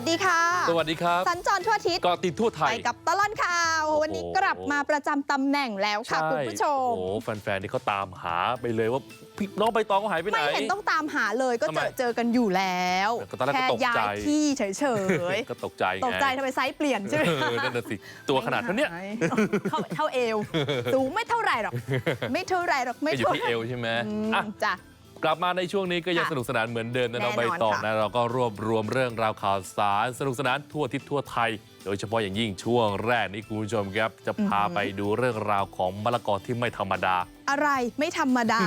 สวัสดีค่ะ สวัสดีครับสัญจรทั่วอาทิศเกาะติดทั่วไทไปยกับตลอดข่าวโอ้โหวันนี้กลับมาประจำตำแหน่งแล้วค่ะใช่คุณผู้ชมโอ้โหแฟนๆนี่เขาตามหาไปเลยว่าพี่น้องใบตองเขาหายไปไหน ไม่เห็นต้องตามหาเลยก็ทำเจไมอเจอกันอยู่แล้วก็ตอนแรกก็แค่ตกใจย้ายที่เฉยก็ตกใจๆตกใจทำไมไซส์เปลี่ยนใช่ไหมเออนั่นน่ะสิตัวขนาดเท่าเนี้ยไม่หายเท่าเท่าเอวสูงไม่เท่าไหร่หรอก ไม่เท่าไหร่หรอกไม่ก็อยู่เท่าที่เอวใช่ไหมอืมอะจ้ะ กลับมาในช่วงนี้ก็ยังค่ะสนุกสนานเหมือนเดิมนะน้องแน่ใบนอนตองค่ะนะเราก็รวบรวมเรื่องราวข่าวสารสนุกสนานทั่วทิศทั่วไทย โดยเฉพาะอย่างยิ่งช่วงแรกนี้คุณผู้ชมครับ จะพาไปดูเรื่องราวของมะละกอที่ไม่ธรรมดา อะไรไม่ธรรมดา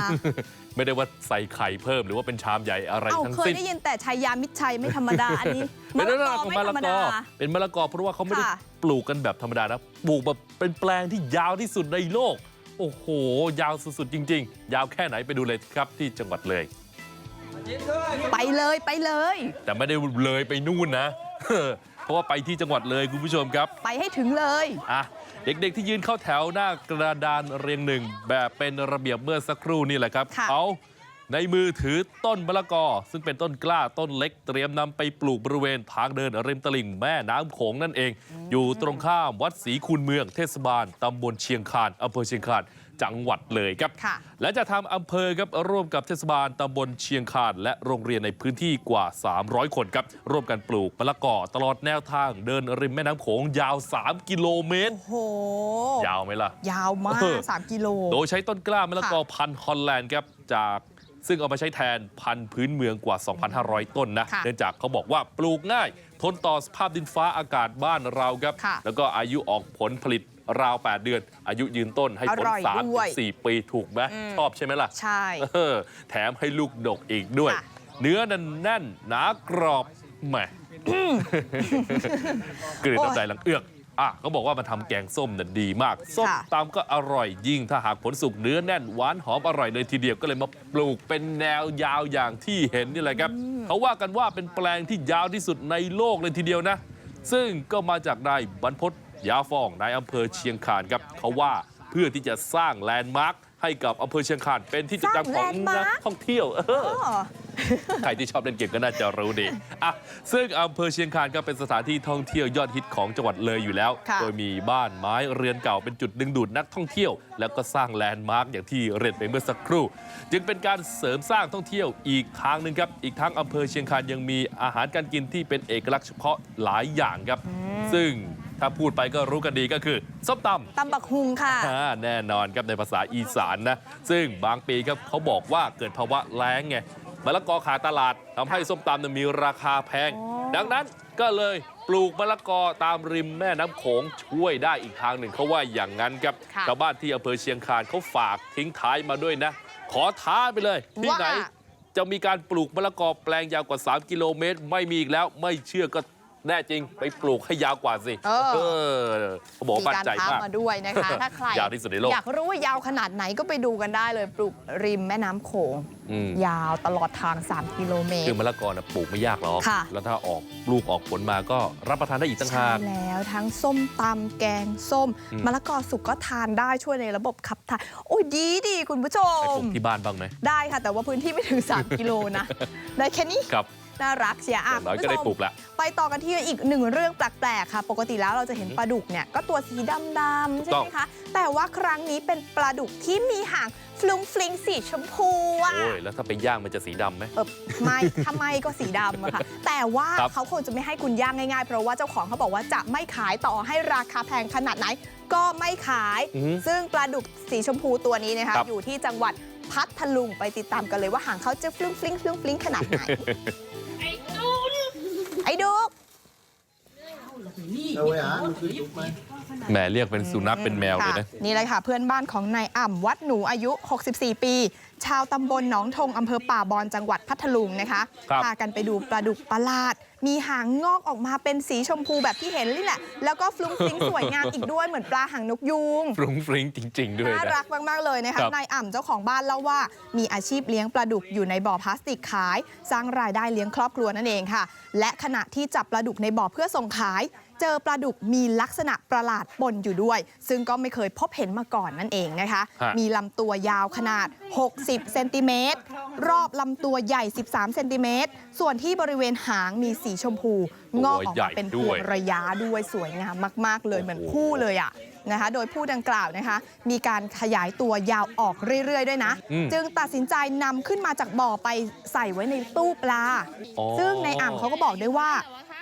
ไม่ได้ว่าใส่ไข่เพิ่มหรือว่าเป็นชามใหญ่อะไรเอ้าทั้งเคยสิ้นได้ยินแต่ชายามิตรชัยไม่ธรรมดาอันนี้เป็นเรื่องมะราละวกขอองไม่มะธรละรมกดาอเป็นมะละกอเพราะว่าเขาไม่ได้ค่ะปลูกกันแบบธรรมดานะปลูกแบบเป็นแปลงที่ยาวที่สุดในโลก โอ้โห ยาวสุดๆจริง ๆ ยาวแค่ไหนไปดูเลยครับที่จังหวัดเลย ไปเลยไปเลย แต่ไม่ได้เลยไปนู่นนะ เพราะว่าไปที่จังหวัดเลยคุณผู้ชมครับ ไปให้ถึงเลยอะเด็กๆที่ยืนเข้าแถวหน้ากระดานเรียงหนึ่งแบบเป็นระเบียบเมื่อสักครู่นี่แหละครับค่ะเขา ในมือถือต้นมะละกอซึ่งเป็นต้นกล้าต้นเล็กเตรียมนำไปปลูกบริเวณทางเดินริมตลิ่งแม่น้ำโขงนั่นเอง อยู่ตรงข้ามวัดศรีคูณเมืองเทศบาลตำบลเชียงคานอำเภอเชียงคานจังหวัดเลยครับค่ะและจะทำอำเภอครับร่วมกับเทศบาลตำบลเชียงคานและโรงเรียนในพื้นที่กว่า 300 คนครับร่วมกันปลูกมะละกอตลอดแนวทางเดินริมแม่น้ำโขงยาว 3 กิโลเมตรโอ้โหยาวไหมล่ะ ยาวมากเออ3กิโล โดยใช้ต้นกล้ามะละกอพันธุ์ฮอลแลนด์ครับจาก ซึ่งเอามาใช้แทนพันธุ์พื้นเมืองกว่า 2,500 ต้นนะค่ะเนื่องจากเขาบอกว่าปลูกง่าย ทนต่อสภาพดินฟ้าอากาศบ้านเราครับค่ะแล้วก็อายุออกผลผลิตราว 8 เดือน อายุยืนต้นให้ผลอร่อย3ามด้วยสี่ปีถูกไหมอืมชอบใช่ไหมล่ะ ใช่เออแถมให้ลูกดกอีกด้วยค่ะเนื้อนันแน่นหนากรอบแหมกลืนน้ำลายหลังเอือกอะ เขาบอกว่ามันทำแกงส้มน่ะดีมากส้มค่ะตำก็อร่อยยิ่งถ้าหากผลสุกเนื้อแน่นหวานหอมอร่อยเลยทีเดียวก็เลยมาปลูกเป็นแนวยาวอย่างที่เห็นนี่แหละครับเขาว่ากันว่าเป็นแปลงที่ยาวที่สุดในโลกเลยทีเดียวนะ ซึ่งก็มาจากนายบรรพตยาฟองนายอำเภอเชียงคานครับเขาว่าเพื่อที่จะสร้างแลนด์มาร์ค ให้กับอำเภอเชียงคานเป็นที่จดจำของสร้างแลนด์มาร์คนักท่องเที่ยวเอออ๋อใครที่ชอบเล่นเกมก็น่าจะรู้ดีอะซึ่งอำเภอเชียงคานก็เป็นสถานที่ท่องเที่ยวยอดฮิตของจังหวัดเลยอยู่แล้วค่ะโดยมีบ้านไม้เรือนเก่าเป็นจุดดึงดูดนักท่องเที่ยว แล้วก็สร้างแลนด์มาร์กอย่างที่เรียนไปเมื่อสักครู่ จึงเป็นการเสริมสร้างท่องเที่ยวอีกทางหนึ่งครับ อีกทั้งอำเภอเชียงคานยังมีอาหารการกินที่เป็นเอกลักษณ์เฉพาะหลายอย่างครับ ซึ่ง ถ้าพูดไปก็รู้กันดีก็คือส้มตำตำบักฮุงค่ะอ่าแน่นอนครับในภาษาอีสานนะซึ่งบางปีครับเขาบอกว่าเกิดภาวะแล้งไงมะละกอขาดตลาดทำให้ส้มตำเนี่ยมีราคาแพงอ๋อดังนั้นก็เลยปลูกมะละกอตามริมแม่น้ำโขงช่วยได้อีกทางหนึ่งเขาว่าอย่างนั้นครับค่ะชาวบ้านที่อำเภอเชียงคานเขาฝากทิ้งท้ายมาด้วยนะ ขอท้าไปเลย ที่ว่าไหน จะมีการปลูกมะละกอแปลงยาวกว่า 3 กิโลเมตร ไม่มีอีกแล้วไม่เชื่อก็ แน่จริงไปปลูกให้ยาวกว่าสิเออเออเขาบอกว่ามีมั่นการใจท้ามากมาด้วยนะคะถ้าใครยาวที่สุดในโลกอยากรู้ว่ายาวขนาดไหนก็ไปดูกันได้เลยปลูกริมแม่น้ำโขงอืมยาวตลอดทาง 3 กิโลเมตคืรอมะละกอนะปลูกไม่ยากหรอกค่ะแล้วถ้าออกลูกออกผลมาก็รับประทานได้อีกต่างใช่หากแล้วทั้งส้มตำแกงส้มอืมมะละกอสุกก็ทานได้ช่วยในระบบขับถ่ายโอ้ยดีดีคุณผู้ชไปปมลูกที่บ้านบ้างไหมได้ค่ะ แต่ว่าพื้นที่ไม่ถึง 3 กิโลนะได้แค่นี้ครับ น่ารักเชียร์ออะย่างน้อยคุณก็ผู้ได้ชปลูมกละไปต่อกันที่อีกหนึ่งเรื่องแปลกๆค่ะ ปกติแล้วเราจะเห็นปลาดุกเนี่ยก็ตัวสีดำๆใช่ไหมคะแต่ว่าครั้งนี้เป็นปลาดุกที่มีหางฟลุงฟลิงสีชมพูอะโอ้ยแล้วถ้าไปย่างมันจะสีดำไหมเออไม่ถ้าไม่ก็สีดำอะค่ะ แต่ว่าครับเขาคงจะไม่ให้คุณย่างง่ายๆ เพราะว่าเจ้าของเขาบอกว่าจะไม่ขายต่อให้ราคาแพงขนาดไหน ก็ไม่ขายอือหือซึ่งปลาดุกสีชมพูตัวนี้นะคะครับอยู่ที่จังหวัดพัทลุงไปติดตามกันเลยว่าหางเขาจะฟลุงฟลิงฟลุงฟลิงขนาดไหน ไอ้ดุก เอาไว้หามันคือยุกไหม แหมเรียกเป็นสุนัขเป็นแมวเลยนะค่ะนี่เลยค่ะเพื่อนบ้านของนายอ่ำวัดหนูอายุ 64 ปี ชาวตำบลหนองทงอำเภอป่าบอนจังหวัดพัทลุงนะคะครับ พากันไปดูปลาดุกประหลาด มีหางงอกออกมาเป็นสีชมพูแบบที่เห็นนี่แหละ แล้วก็ฟลุ้งฟลิงสวยงามอีกด้วยเหมือนปลาหางนกยูง ฟรุ้งฟริ้งจริง ๆ ด้วยน่านะ รักมาก ๆ เลยนะคะ ครับนายอ่ำเจ้าของบ้านเล่าว่า มีอาชีพเลี้ยงปลาดุกอยู่ในบ่อพลาสติกขาย สร้างรายได้เลี้ยงครอบครัวนั่นเองค่ะ และขณะที่จับปลาดุกในบ่อเพื่อส่งขายเจอปลาดุกมีลักษณะประหลาดปนอยู่ด้วย ซึ่งก็ไม่เคยพบเห็นมาก่อนนั่นเองนะคะฮะมีลำตัวยาวขนาด 60 เซนติเมตร รอบลำตัวใหญ่ 13 เซนติเมตร ส่วนที่บริเวณหางมีสีชมพู งอกออกมาเป็นพวงระยะด้วยสวยงามมาก ๆ เลยเหมือนคู่เลยอะนะคะโดยผู้ดังกล่าวนะคะมีการขยายตัวยาวออกเรื่อย ๆ ด้วยนะอืมจึงตัดสินใจนำขึ้นมาจากบ่อไปใส่ไว้ในตู้ปลาอ๋อซึ่งในอ่างเขาก็บอกด้วยว่า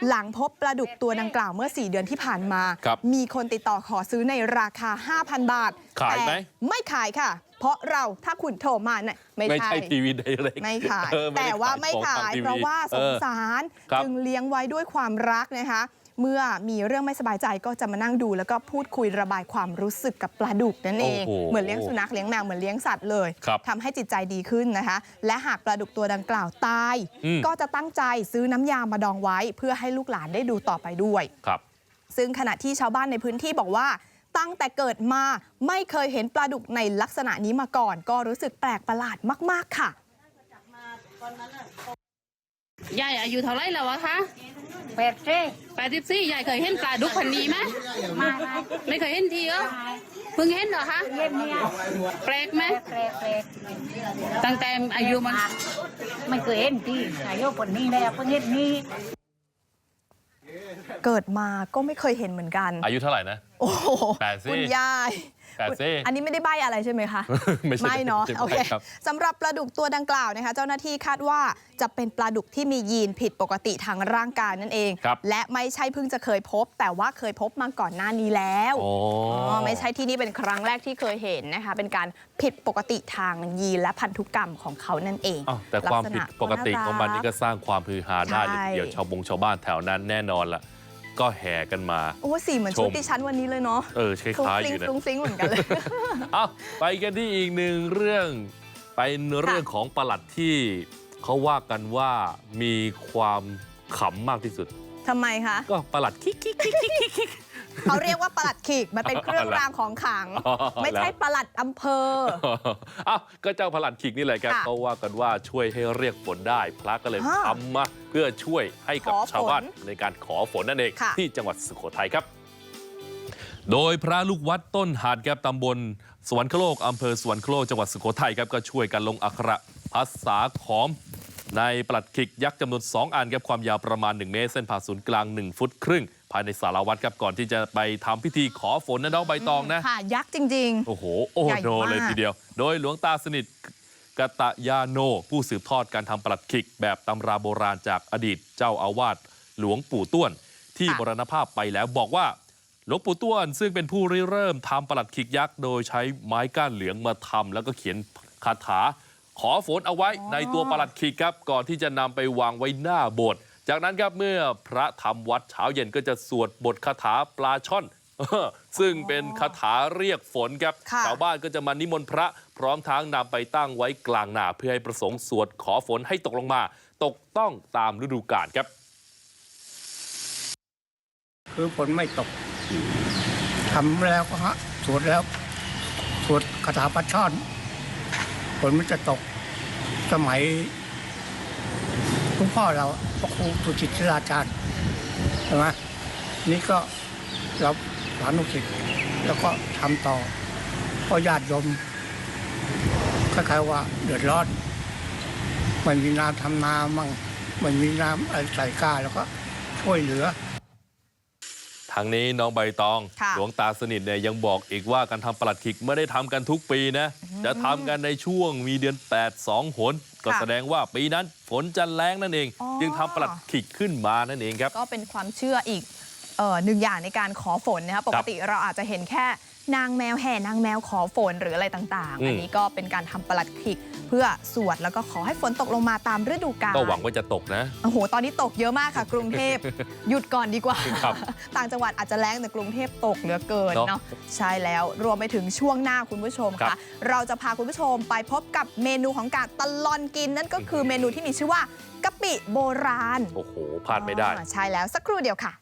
หลังพบปลาดุกตัวดังกล่าวเมื่อ 4 เดือนที่ผ่านมาครับมีคนติดต่อขอซื้อในราคา 5,000 บาทขายไหม แต่ไม่ขายค่ะ เพราะเราถ้าคุณโทรมาเนี่ยไม่ไม่ใช่ ใช่ทีวีไดเรก ไม่ขาย เออไม่แต่ได้ว่าไม่ของขายทงทีเพราะว่าสเองอสารครับ จึงเลี้ยงไว้ด้วยความรักนะคะ เมื่อมีเรื่องไม่สบายใจก็จะมานั่งดู แล้วก็พูดคุยระบายความรู้สึกกับปลาดุกนั่นเอง โอ้โหเหมือนเลี้ยงสุนัขเลี้ยงแมวเหมือนเลี้ยงสัตว์เลยครับทำให้จิตใจดีขึ้นนะคะ และหากปลาดุกตัวดังกล่าวตาย อืม ก็จะตั้งใจซื้อน้ำยามาดองไว้ เพื่อให้ลูกหลานได้ดูต่อไปด้วย ครับ ซึ่งขณะที่ชาวบ้านในพื้นที่บอกว่า ตั้งแต่เกิดมาไม่เคยเห็นปลาดุกในลักษณะนี้มาก่อน ก็รู้สึกแปลกประหลาดมาก ๆ ค่ะยายอายุเท่าไรแล้ววะคะแปดสิบแปดสิบสี่ยายเคยเห็นปลาดุกพันนี้ไหมมาไม่เคยเห็นทีเหรอเพิ่งเห็นเหรอคะเย็นเนี่ยแปลกไหมแปลกแปลกตั้งแต่อายุมันไม่เคยเห็นที่อายุปนนี้แล้วเพิ่งเห็นนี้ เกิดมาก็ไม่เคยเห็นเหมือนกัน อายุเท่าไหร่นะ โอ้โหแปดสิ คุณยาย แปดสิอันนี้ไม่ได้ใบอะไรใช่ไหมคะไม่ใช่เนาะไม่ใช่โอเคครับสำหรับปลาดุกตัวดังกล่าวนะคะ เจ้าหน้าที่คาดว่าจะเป็นปลาดุกที่มียีนผิดปกติทางร่างกายนั่นเองครับและไม่ใช่เพิ่งจะเคยพบ แต่ว่าเคยพบมาก่อนหน้านี้แล้วอ๋ออ๋อไม่ใช่ที่นี่เป็นครั้งแรกที่เคยเห็นนะคะ เป็นการผิดปกติทางยีนและพันธุกรรมของเขานั่นเองอ้าวแต่ความผิดปกติของมันนี่ก็สร้างความฮือฮาได้เลยใช่ทีเดียวชาวบงชาวบ้านแถวนั้นแน่นอนละ ก็แห่กันมา โอ้สีเหมือนชุดชมดิฉันวันนี้เลยเนาะเออคฟรุ้งล้ายฟๆอริ้งยู่นะฟรุ้งฟริ้งเหมือนกันเลยเอาไปกันที่อีกหนึ่งเรื่องเป็นเรื่องของประหลัดที่เขาว่ากันว่ามีความขำมากที่สุดทำไมคะ ก็ประหลัดคิกคิกคิกคิกคิกคิก เขาเรียกว่าประหลัดขีกมันเป็นเครื่องรางของขลังอ๋อไม่ใช่ประหลัดอำเภอเอ้าก็เจ้าประหลัดขิกนี่แหละครับค่ะเขาว่ากันว่าช่วยให้เรียกฝนได้พระก็เลยฮะทำมาเพื่อช่วยให้กับขอฝนชาวบ้านในการขอฝนนั่นเองค่ะที่จังหวัดสุโขทัยครับ โดยพระลูกวัดต้นหาดแก้บตำบลสวรรคโลกอำเภอสวรรคโลกจังหวัดสุโขทัยครับก็ช่วยกันลงอักขระภาษาขอม ในปลัดขิกยักษ์จำนวน 2 อันครับความยาวประมาณ 1 เมตร เส้นผ่าศูนย์กลาง 1 ฟุตครึ่ง ภายในสารวัตรครับก่อนที่จะไปทำพิธีขอฝนนะน้องใบตองนะค่ะยักษ์จริงโอ้โห โอ้ใหญ่โนมากเลยทีเดียว โดยหลวงตาสนิทกตยาโน ผู้สืบทอดการทำปลัดขิกแบบตำราโบราณจากอดีตเจ้าอาวาสหลวงปู่ต้วน ที่มรณภาพไปแล้วบอกว่าหลวงปู่ต้วน ซึ่งเป็นผู้ริเริ่มทำปลัดขิกยักษ์โดยใช้ไม้ก้านเหลืองมาทำแล้วก็เขียนคาถา ขอฝนเอาไว้ในตัวปลัดขิกครับก่อนที่จะนำไปวางไว้หน้าโบสถ์จากนั้นครับเมื่อพระทำวัดเช้าเย็นก็จะสวดบทคาถาปลาช่อนซึ่งเป็นคาถาเรียกฝนครับค่ะชาวบ้านก็จะมานิมนต์พระพร้อมทั้งนำไปตั้งไว้กลางนาเพื่อให้ประสงค์สวดขอฝนให้ตกลงมา ตกต้องตามฤดูกาลครับ คือฝนไม่ตกทำแล้วก็ฮะสวดแล้วสวดคาถาปัดช่อน ฝนมันจะตกสมัยคุณพ่อเราพระครูสุจิตศิลาจารย์ใช่ไหมนี่ก็เราสานุสิทธิ์แล้วก็ทำต่อเพราะญาติโยมคล้ายๆว่าเดือดร้อนไม่มีน้ำทำนามั่งไม่มีน้ำอะไรใส่ก้าแล้วก็ช่วยเหลือ ทางนี้น้องใบตองค่ะหลวงตาสนิทเนี่ยยังบอกอีกว่าการทำปลัดขิกไม่ได้ทำกันทุกปีนะจะทำกันในช่วงมีเดือน 8 2หนก็ค่ะแสดงว่าปีนั้นฝนจะแรงนั่นเองอ๋อจึงทำปลัดขิกขึ้นมานั่นเองครับ ก็เป็นความเชื่ออีกเอ่อหนึ่งอย่างในการขอฝนนะคะปกติเราอาจจะเห็นแค่ นางแมวแห่นางแมวขอฝนหรืออะไรต่างอืมๆอันนี้ก็เป็นการทำประหลัดขิก เพื่อสวดแล้วก็ขอให้ฝนตกลงมาตามฤดูกาลก็หวังว่าจะตกนะโอ้โหตอนนี้ตกเยอะมากค่ะ กรุงเทพหยุดก่อนดีกว่าครับต่างจังหวัดอาจจะแรงแต่กรุงเทพตกเหลือเกินเนอะเนาะใช่แล้วรวมไปถึงช่วงหน้าคุณผู้ชมครัค่ะบเราจะพาคุณผู้ชมไปพบกับเมนูของการตลอนกินนั่นก็คือเมนูที่มีชื่อว่ากะปิโบราณโอ้โหพลาดไม่ได้อ่าใช่แล้วสักครู่เดียวค่ะ